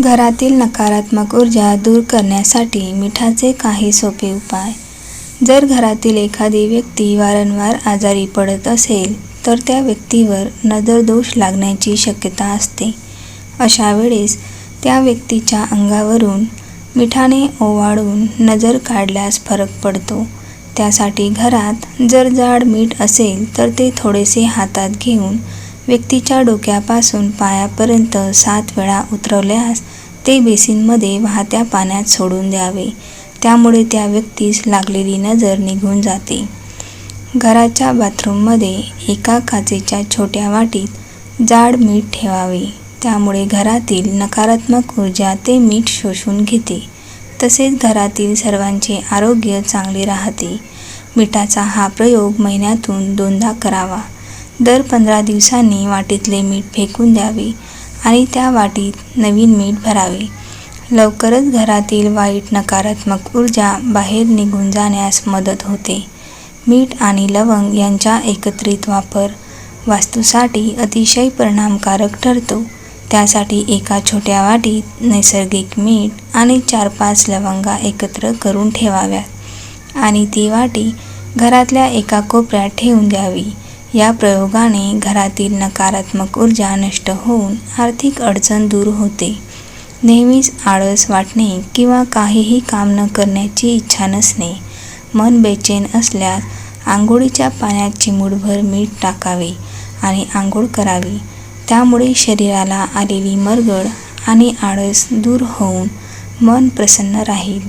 घरातील नकारात्मक ऊर्जा दूर करण्यासाठी मिठाचे काही सोपे उपाय. जर घरातील एखादी व्यक्ती वारंवार आजारी पडत असेल तर त्या व्यक्तीवर नजरदोष लागण्याची शक्यता असते. अशा वेळेस त्या व्यक्तीच्या अंगावरून मिठाने ओवाळून नजर काढल्यास फरक पडतो. त्यासाठी घरात जर जाड मीठ असेल तर ते थोडेसे हातात घेऊन व्यक्तीच्या डोक्यापासून पायापर्यंत सात वेळा उतरवल्यास ते बेसिनमध्ये वाहत्या पाण्यात सोडून द्यावे. त्यामुळे त्या व्यक्तीस लागलेली नजर निघून जाते. घराच्या बाथरूममध्ये एका काचेच्या छोट्या वाटीत जाड मीठ ठेवावे. त्यामुळे घरातील नकारात्मक ऊर्जा ते मीठ शोषून घेते. तसेच घरातील सर्वांचे आरोग्य चांगले राहते. मिठाचा हा प्रयोग महिन्यातून दोनदा करावा. दर पंधरा दिवसांनी वाटीतले मीठ फेकून द्यावे आणि त्या वाटीत नवीन मीठ भरावे. लवकरच घरातील वाईट नकारात्मक ऊर्जा बाहेर निघून जाण्यास मदत होते. मीठ आणि लवंग यांचा एकत्रित वापर वास्तूसाठी अतिशय परिणामकारक ठरतो. त्यासाठी एका छोट्या वाटीत नैसर्गिक मीठ आणि चार पाच लवंगा एकत्र करून ठेवाव्यात आणि ती वाटी घरातल्या एका कोपऱ्यात ठेवून द्यावी. या प्रयोगाने घरातील नकारात्मक ऊर्जा नष्ट होऊन आर्थिक अडचण दूर होते. नेहमीच आळस वाटणे किंवा काहीही काम न करण्याची इच्छा नसणे. मन बेचैन असल्यास आंघोळीच्या पाण्यात चिमूटभर मीठ टाकावे आणि आंघोळ करावी. त्यामुळे शरीराला आलेली मरगळ आणि आळस दूर होऊन मन प्रसन्न राहील.